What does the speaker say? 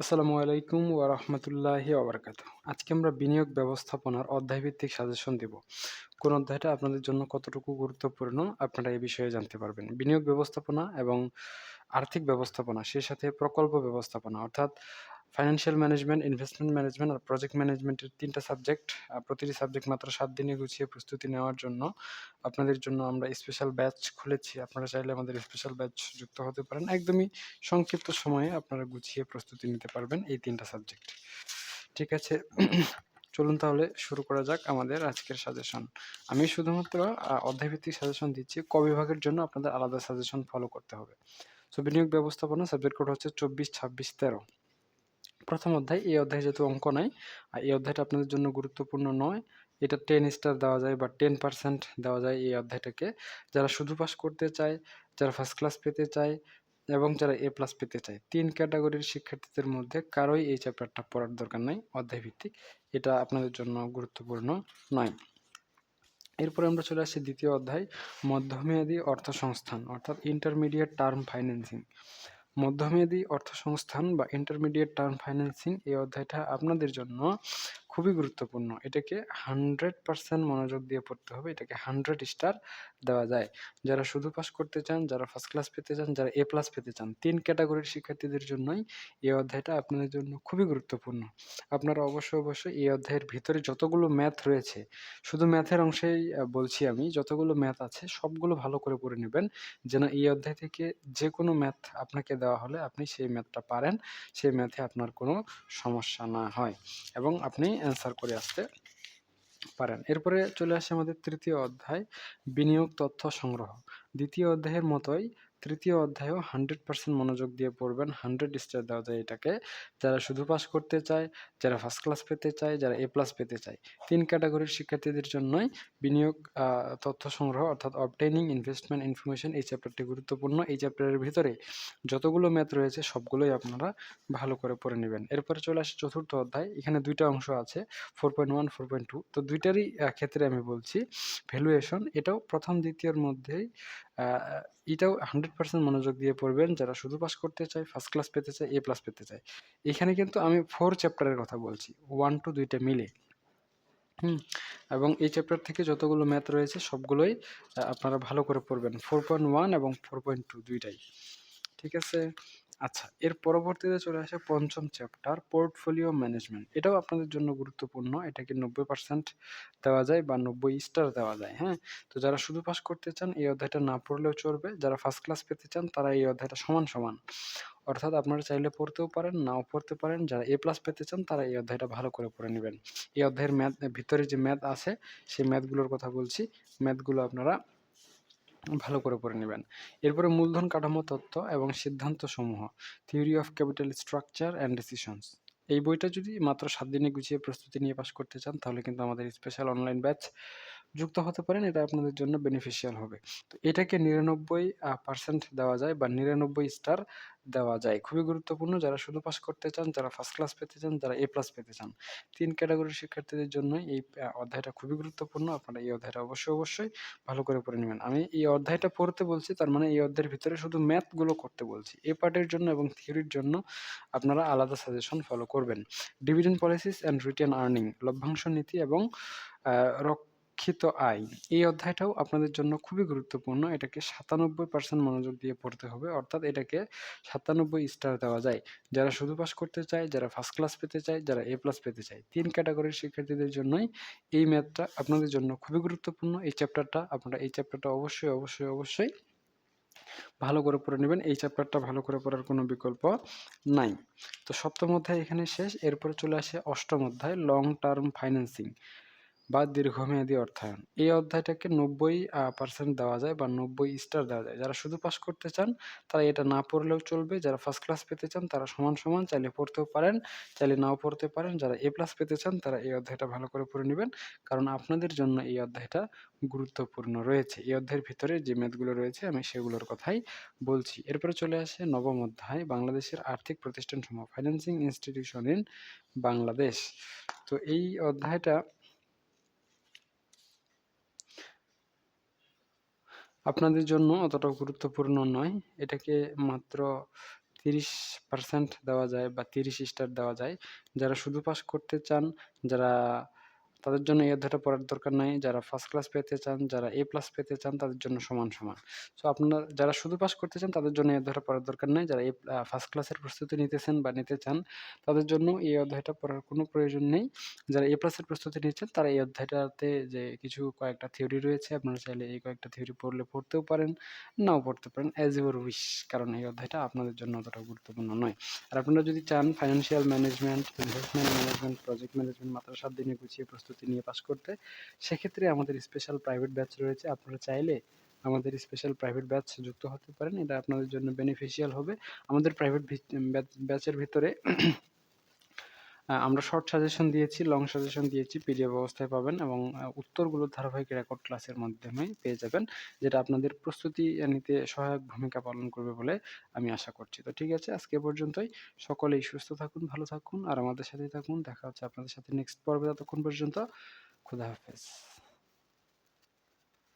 আসসালামু আলাইকুম ওয়া রাহমাতুল্লাহি ওয়া বারাকাতুহু। আজকে আমরা বিনিয়োগ ব্যবস্থাপনার অধ্যায়ভিত্তিক সাজেশন দিব। কোন অধ্যায়টা আপনাদের জন্য কতটুকু গুরুত্বপূর্ণ আপনারা এই বিষয়ে জানতে পারবেন। বিনিয়োগ ব্যবস্থাপনা এবং আর্থিক ব্যবস্থাপনা সেই সাথে প্রকল্প ব্যবস্থাপনা অর্থাৎ ফাইন্যান্সিয়াল ম্যানেজমেন্ট, ইনভেস্টমেন্ট ম্যানেজমেন্ট আর প্রজেক্ট ম্যানেজমেন্টের ৩ টা সাবজেক্ট। প্রতিটি সাবজেক্ট মাত্র সাত দিনে গুছিয়ে প্রস্তুতি নেওয়ার জন্য আপনাদের জন্য আমরা স্পেশাল ব্যাচ খুলেছি। আপনারা চাইলে আমাদের স্পেশাল ব্যাচ যুক্ত হতে পারেন। একদমই সংক্ষিপ্ত সময়ে আপনারা গুছিয়ে প্রস্তুতি নিতে পারবেন এই ৩ টা সাবজেক্ট। ঠিক আছে? চলুন তাহলে শুরু করা যাক আমাদের আজকের সাজেশন। আমি শুধুমাত্র অধ্যায়ভিত্তিক সাজেশন দিচ্ছি। ক বিভাগের জন্য আপনাদের আলাদা সাজেশন ফলো করতে হবে। সো বিনিয়োগ ব্যবস্থাপনা সাবজেক্ট কোড হচ্ছে ২৪, ২৬, ১৩ প্রথম অধ্যায়। এই অধ্যায়ে যেহেতু অঙ্ক নাই, আর এই অধ্যায়টা আপনাদের জন্য গুরুত্বপূর্ণ নয়। এটা টেন স্টার দেওয়া যায় বা 10% দেওয়া যায় এই অধ্যায়টাকে। যারা শুধু পাস করতে চায়, যারা ফার্স্ট ক্লাস পেতে চায় এবং যারা এ প্লাস পেতে চায়। তিন ক্যাটাগরির শিক্ষার্থীদের মধ্যে কারোই এই চ্যাপ্টারটা পড়ার দরকার নাই অধ্যায়ভিত্তিক। এটা আপনাদের জন্য গুরুত্বপূর্ণ নয়। এরপরে আমরা চলে আসছি দ্বিতীয় অধ্যায়, মধ্যমেয়াদী অর্থসংস্থান, অর্থাৎ ইন্টারমিডিয়েট টার্ম ফাইন্যান্সিং। মধ্যমেয়াদী অর্থসংস্থান বা ইন্টারমিডিয়েট টার্ম ফাইন্যান্সিং এই অধ্যায়টা আপনাদের জন্য খুবই গুরুত্বপূর্ণ। এটাকে 100% মনোযোগ দিয়ে পড়তে হবে। এটাকে 100 স্টার দেওয়া যায়। যারা শুধু পাস করতে চান, যারা ফার্স্ট ক্লাস পেতে চান, যারা এ প্লাস পেতে চান, তিন ক্যাটাগরির শিক্ষার্থীদের জন্যই এই অধ্যায়টা আপনাদের জন্য খুবই গুরুত্বপূর্ণ। আপনারা অবশ্যই, অবশ্যই এই অধ্যায়ের ভিতরে যতগুলো ম্যাথ রয়েছে, শুধু ম্যাথের অংশেই বলছি আমি, যতগুলো ম্যাথ আছে সবগুলো ভালো করে পড়ে নেবেন যেন এই অধ্যায় থেকে যে কোনো ম্যাথ আপনাকে দেওয়া হলে আপনি সেই ম্যাথটা পারেন। সেই ম্যাথে আপনার কোনো সমস্যা না হয় এবং আপনি অ্যান্সার করে আসতে পারেন। এরপরে চলে আসে আমাদের তৃতীয় অধ্যায়, বিনিয়োগ তথ্য সংগ্রহ। দ্বিতীয় অধ্যায়ের মতোই তৃতীয় অধ্যায়েও 100% মনোযোগ দিয়ে পড়বেন। 100 স্টার দেওয়া যায় এটাকে। যারা শুধু পাস করতে চায়, যারা ফার্স্ট ক্লাস পেতে চায়, যারা এ প্লাস পেতে চায়। তিন ক্যাটাগরির শিক্ষার্থীদের জন্যই বিনিয়োগ তথ্য সংগ্রহ অর্থাৎ অবটেইনিং ইনভেস্টমেন্ট ইনফরমেশন এই চ্যাপ্টারটি গুরুত্বপূর্ণ। এই চ্যাপ্টারের ভিতরে যতগুলো ম্যাথ রয়েছে সবগুলোই আপনারা ভালো করে পড়ে নেবেন এরপরে চলে আসে চতুর্থ অধ্যায়। এখানে দুইটা অংশ আছে four point one four point two তো দুইটারই ক্ষেত্রে আমি বলছি। ভ্যালুয়েশন এটাও প্রথম দ্বিতীয়র মধ্যেই এটাও 100% মনোযোগ দিয়ে পড়বেন। যারা শুধু পাস করতে চায়, ফার্স্ট ক্লাস পেতে চায়, এ প্লাস পেতে চায়। এখানে কিন্তু আমি ফোর চ্যাপ্টারের কথা বলছি। ওয়ান টু দুইটা মিলে। হুম? এবং এই চ্যাপ্টার থেকে যতগুলো ম্যাথ রয়েছে সবগুলোই আপনারা ভালো করে পড়বেন। 4.1 এবং ফোর পয়েন্ট টু দুইটাই ঠিক আছে? আচ্ছা এর পরবর্তীতে চলে আসে পঞ্চম চ্যাপ্টার পোর্টফোলিও ম্যানেজমেন্ট। এটাও আপনাদের জন্য গুরুত্বপূর্ণ। এটাকে 90% দেওয়া যায় বা ৯০ স্টার দেওয়া যায়। হ্যাঁ? তো যারা শুধু পাস করতে চান এই অধ্যায়টা না পড়লেও চলবে। যারা ফার্স্ট ক্লাস পেতে চান তারা এই অধ্যায়টা সমান, সমান। অর্থাৎ আপনারা চাইলে পড়তেও পারেন, নাও পড়তে পারেন। যারা এ প্লাস পেতে চান তারা এই অধ্যায়টা ভালো করে পড়ে নেবেন এই অধ্যায়ের ম্যাথ ভিতরে যে ম্যাথ আছে সেই ম্যাথগুলোর কথা বলছি। ম্যাথগুলো আপনারা ভালো করে পড়ে নেবেন এরপরে মূলধন কাঠামো তত্ত্ব এবং সিদ্ধান্ত সমূহ theory of capital structure and decisions. এই বইটা যদি মাত্র সাত দিনে গুছিয়ে প্রস্তুতি নিয়ে পাশ করতে চান, তাহলে কিন্তু আমাদের স্পেশাল অনলাইন ব্যাচ যুক্ত হতে পারেন। এটা আপনাদের জন্য বেনিফিশিয়াল হবে। তো এটাকে নিরানব্বই পার্সেন্ট দেওয়া যায় বা ৯৯ স্টার দেওয়া যায়। খুবই গুরুত্বপূর্ণ যারা শুধু পাস করতে চান, যারা ফার্স্ট ক্লাস পেতে চান, যারা এ প্লাস পেতে চান। তিন ক্যাটাগরির শিক্ষার্থীদের জন্যই এই অধ্যায়টা খুবই গুরুত্বপূর্ণ। আপনারা এই অধ্যায়টা অবশ্যই, অবশ্যই ভালো করে পড়ে নেবেন আমি এই অধ্যায়টা পড়তে বলছি তার মানে এই অধ্যায়ের ভিতরে শুধু ম্যাথগুলো করতে বলছি। এ পার্টের জন্য এবং থিওরির জন্য আপনারা আলাদা সাজেশন ফলো করবেন। Dividend policies and retain earning লভ্যাংশ নীতি এবং আ রক্ষিত আয়। এই অধ্যায়টাও আপনাদের জন্য খুবই গুরুত্বপূর্ণ। এটাকে ৯৭% মনোযোগ দিয়ে পড়তে হবে। অর্থাৎ এটাকে ৯৭ স্টার দেওয়া যায়। যারা শুধু পাস করতে চায়, যারা ফার্স্ট ক্লাস পেতে চায়, যারা এ প্লাস পেতে চায়। তিন ক্যাটাগরির শিক্ষার্থীদের জন্যই এই ম্যাথটা আপনাদের জন্য খুবই গুরুত্বপূর্ণ। এই চ্যাপ্টারটা আপনারা এই চ্যাপ্টারটা অবশ্যই, অবশ্যই, অবশ্যই ভালো করে পড়ে নেবেন এই চ্যাপ্টারটা ভালো করে পড়ার কোনো বিকল্প নাই। তো সপ্তম অধ্যায় এখানে শেষ। এরপরে চলে আসে অষ্টম অধ্যায় লং টার্ম ফাইন্যান্সিং বা দীর্ঘমেয়াদী অর্থায়ন। এই অধ্যায়টাকে নব্বই পার্সেন্ট দেওয়া যায় বা ৯০ স্টার দেওয়া যায়। যারা শুধু পাস করতে চান তারা এটা না পড়লেও চলবে। যারা ফার্স্ট ক্লাস পেতে চান তারা সমান, সমান চাইলে পড়তেও পারেন, চাইলে নাও পড়তে পারেন। যারা এ প্লাস পেতে চান তারা এই অধ্যায়টা ভালো করে পড়ে নিবেন। কারণ আপনাদের জন্য এই অধ্যায়টা গুরুত্বপূর্ণ রয়েছে। এই অধ্যায়ের ভিতরে যে ম্যাথগুলো রয়েছে আমি সেগুলোর কথাই বলছি। এরপরে চলে আসে নবম অধ্যায় বাংলাদেশের আর্থিক প্রতিষ্ঠান প্রতিষ্ঠানসমূহ ফাইন্যান্সিং ইনস্টিটিউশন ইন বাংলাদেশ। তো এই অধ্যায়টা আপনাদের জন্য অতটা গুরুত্বপূর্ণ নয়। এটাকে মাত্র তিরিশ পার্সেন্ট দেওয়া যায় বা তিরিশ স্টার দেওয়া যায় যারা শুধু পাস করতে চান, যারা তাদের জন্য এই অধ্যায়টা পড়ার দরকার নাই। যারা ফার্স্ট ক্লাস পেতে চান, যারা এ প্লাস পেতে চান, তাদের জন্য সমান সমান। সো আপনার, যারা শুধু পাস করতে চান, তাদের জন্য এই অধ্যায়টা পড়ার দরকার নাই। যারা এ ফার্স্ট ক্লাসের প্রস্তুতি নিতেছেন বা নিতে চান, তাদের জন্য এই অধ্যায়টা পড়ার কোনো প্রয়োজন নেই। যারা এ প্লাসের প্রস্তুতি নিচ্ছেন, তারা এই অধ্যায়টাতে যে কিছু কয়েকটা থিওরি রয়েছে, আপনারা চাইলে এই কয়েকটা থিওরি পড়লে পড়তেও পারেন, নাও পড়তে পারেন অ্যাজ ইউর উইশ কারণ এই অধ্যায়টা আপনাদের জন্য অতটা গুরুত্বপূর্ণ নয়। আর আপনারা যদি চান financial management investment management project management মাত্র সাত দিনে গুছিয়ে প্রস্তুতি নিয়ে পাশ করতে, সেক্ষেত্রে আমাদের স্পেশাল প্রাইভেট ব্যাচ রয়েছে। আপনারা চাইলে আমাদের স্পেশাল প্রাইভেট ব্যাচ যুক্ত হতে পারেন। এটা আপনাদের জন্য বেনিফিশিয়াল হবে। আমাদের প্রাইভেট ব্যাচের ভিতরে আমরা শর্ট সাজেশন দিয়েছি লং সাজেশন দিয়েছি পিডিএফ অবস্থায় পাবেন এবং উত্তরগুলো ধারাবাহিক রেকর্ড ক্লাসের মাধ্যমে পেয়ে যাবেন, যেটা আপনাদের প্রস্তুতি নিতে সহায়ক ভূমিকা পালন করবে বলে আমি আশা করছি। তো ঠিক আছে, আজকে পর্যন্তই। সকলেই সুস্থ থাকুন, ভালো থাকুন, আর আমাদের সাথেই থাকুন। দেখা হচ্ছে আপনাদের সাথে নেক্সট পর্বে, ততক্ষণ পর্যন্ত, খুদা হাফেজ।